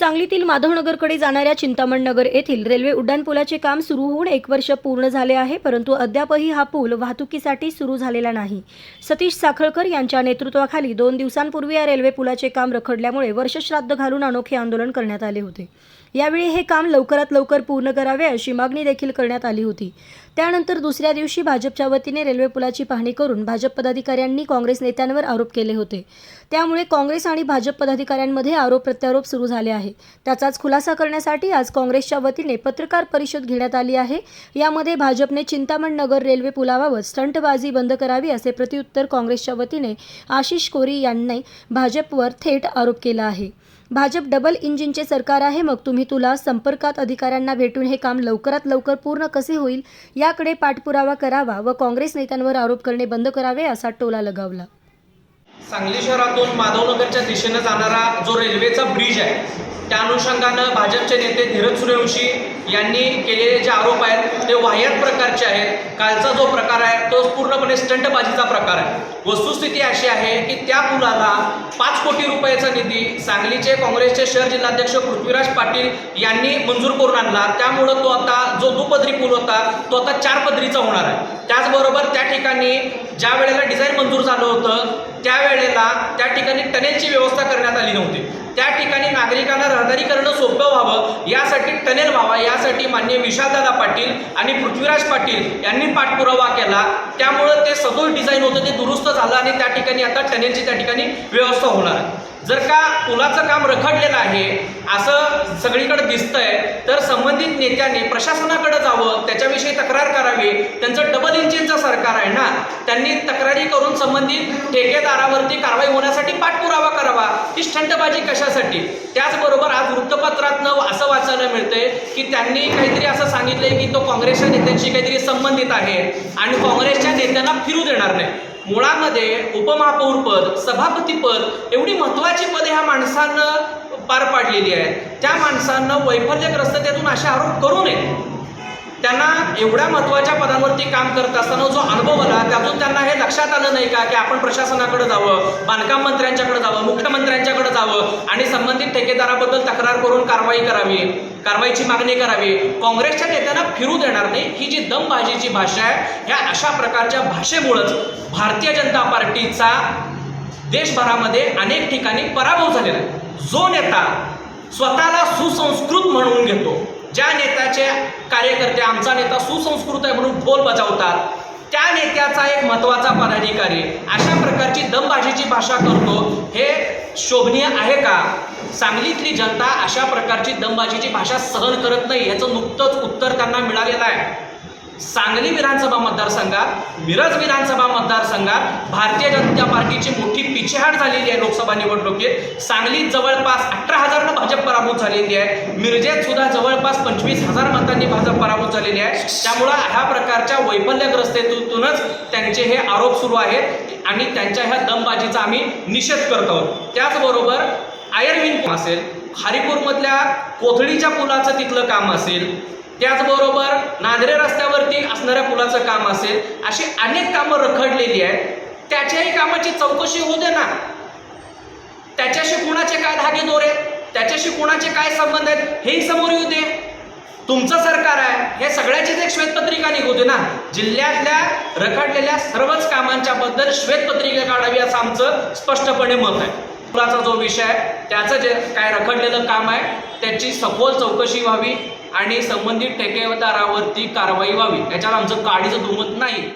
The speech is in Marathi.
सांगलीतील माधवनगरकडे जाणाऱ्या चिंतामण नगर येथील रेल्वे उड्डाणपुलाचे काम सुरू होऊन एक वर्ष पूर्ण झाले आहे परंतु अद्यापही हा पूल वाहतुकीसाठी सुरू झालेला नाही. सतीश साखळकर यांच्या नेतृत्वाखाली दोन दिवसांपूर्वी या रेल्वे पुलाचे काम रखडल्यामुळे वर्षश्राद्ध घालून अनोखे आंदोलन करण्यात आले होते. यावेळी हे काम लवकरात लवकर पूर्ण करावे अशी मागणी देखील करण्यात आली होती. त्यानंतर दुसऱ्या दिवशी भाजपच्या वतीने रेल्वे पुलाची पाहणी करून भाजप पदाधिकाऱ्यांनी काँग्रेस नेत्यांवर आरोप केले होते. त्यामुळे काँग्रेस आणि भाजप पदाधिकाऱ्यांमध्ये आरोप प्रत्यारोप सुरू झाले आहे त्याचाच खुलासा करण्यासाठी आज काँग्रेसच्या वतीने पत्रकार परिषद घेण्यात आली आहे. यामध्ये भाजपने चिंतामण नगर रेल्वे पुलाबाबत स्टंटबाजी बंद करावी असे प्रत्युत्तर काँग्रेसच्या वतीने आशिष कोरी यांनी भाजपवर थेट आरोप केला आहे. भाजप डबल इंजिनचे सरकार आहे मग तुम्ही तुला संपर्कात अधिकाऱ्यांना भेटून हे काम लवकरात लवकर पूर्ण कसे होईल याकडे पाठपुरावा करावा व काँग्रेस नेत्यांवर आरोप करणे बंद करावे असा टोला लगावला. सांगली शहरातून माधवनगरच्या दिशेनं जाणारा जो रेल्वेचा ब्रिज आहे त्या अनुषंगानं भाजपचे नेते धीरज सूर्यवंशी यांनी केलेले जे आरोप आहेत ते वाह्यात प्रकारचे आहेत. कालचा जो प्रकार आहे तो पूर्णपणे स्टंटबाजीचा प्रकार आहे. वस्तुस्थिती अशी आहे की त्या पुलाला पाच कोटी रुपयाचा निधी सांगलीचे काँग्रेसचे शहर जिल्हाध्यक्ष पृथ्वीराज पाटील यांनी मंजूर करून आणला. त्यामुळं तो आता जो दुपदरी पूल होता तो आता चार पदरीचा होणार आहे. त्याचबरोबर त्या ठिकाणी ज्या वेळेला डिझाईन मंजूर झालं होतं त्यावेळेला त्या ठिकाणी टनेलची व्यवस्था करण्यात आली नव्हती. त्या ठिकाणी नागरिकांना रहदारी करणं सोपं व्हावं यासाठी टनेल व्हावा यासाठी मान्य विशालदादा पाटील आणि पृथ्वीराज पाटील यांनी पाठपुरावा केला. त्यामुळं ते सदोष डिझाईन होतं ते दुरुस्त झालं आणि त्या ठिकाणी आता टनेलची त्या ठिकाणी व्यवस्था होणार आहे. जर का पुलाचं काम रखडलेलं आहे असं सगळीकडे दिसतंय तर संबंधित नेत्यांनी प्रशासनाकडे जावं त्याच्याविषयी तक्रार करावी. त्यांचं डबल इंजिनचं सरकार आहे ना त्यांनी तक्रारी करून संबंधित ठेकेदारावरती कारवाई होण्यासाठी पाठपुरावा करावा. ही स्टंटबाजी कशासाठी? त्याचबरोबर आज वृत्तपत्रातनं असं वाचायला मिळतंय की त्यांनी काहीतरी असं सांगितलंय की तो काँग्रेसच्या नेत्यांशी काहीतरी संबंधित आहे आणि काँग्रेसच्या नेत्यांना फिरू देणार नाही. मुळामध्ये उपमहापौरपद सभापतीपद एवढी महत्त्वाची पदे ह्या माणसानं पार पाडलेली आहेत. त्या माणसानं वैफल्यग्रस्ततेतून असे आरोप करू नये. त्यांना एवढ्या महत्त्वाच्या पदांवरती काम करत असताना जो अनुभव आला त्यातून त्यांना हे लक्षात आलं नाही का की आपण प्रशासनाकडे जावं बांधकाम मंत्र्यांच्याकडे जावं मुख्यमंत्री आणि संबंधित ठेकेदाराबद्दल तक्रार करून कारवाई करावी कारवाईची मागणी करावी. काँग्रेसच्या नेत्यांना फिरू देणार नाही ही जी दमबाजीची भाषा आहे ह्या अशा प्रकारच्या भाषेमुळंच भारतीय जनता पार्टीचा देशभरामध्ये अनेक ठिकाणी पराभव झालेला आहे. जो नेता स्वतःला सुसंस्कृत म्हणून घेतो ज्या नेत्याचे कार्यकर्ते आमचा नेता सुसंस्कृत आहे म्हणून ढोल बजावतात त्या नेत्याचा एक महत्त्वाचा पदाधिकारी. अशा प्रकारची दमबाजीची भाषा करतो. हे शोभनीय आहे का? सांगलीतली जनता अशा प्रकारची दमबाजीची भाषा सहन करत नाही याचं नुकतंच उत्तर त्यांना मिळालेलं आहे. सांगली विधानसभा मतदारसंघात मिरज विधानसभा मतदारसंघात भारतीय जनता पार्टीची मोठी पिछेहाट झालेली आहे लोकसभा निवडणुकीत. सांगलीत जवळपास अठरा हजारनं भाजप पराभूत झालेली आहे. मिरजेत सुद्धा जवळपास पंचवीस हजार मतांनी भाजप पराभूत झालेली आहे. त्यामुळं ह्या प्रकारच्या वैफल्यग्रस्तेतूनच त्यांचे हे आरोप सुरू आहेत आणि त्यांच्या ह्या दमबाजीचा आम्ही निषेध करत आहोत. त्याचबरोबर आयर्विन असेल हरिपूरमधल्या कोथळीच्या पुलाचं तिथलं काम असेल त्याचबरोबर नांदरे रस्त्यावरती असणाऱ्या पुलाचं काम असेल अशी अनेक कामं रखडलेली आहेत. त्याच्याही कामाची चौकशी होऊ दे ना. त्याच्याशी कुणाचे काय धागे दोरे आहेत? त्याच्याशी कुणाचे काय संबंध आहेत? हेही समोर येऊ दे. तुमचं सरकार आहे हे सगळ्याचीच एक श्वेतपत्रिका निघू दे ना. जिल्ह्यातल्या रखडलेल्या सर्वच कामांच्या बद्दल श्वेतपत्रिका काढावी असं आमचं स्पष्टपणे मत आहे. पुराचा जो विषय आहे त्याचं जे काय रखडलेलं काम आहे त्याची सखोल चौकशी व्हावी आणि संबंधित ठेकेदारावरती कारवाई व्हावी. याच्यावर आमचं काडीचं दुमत नाही.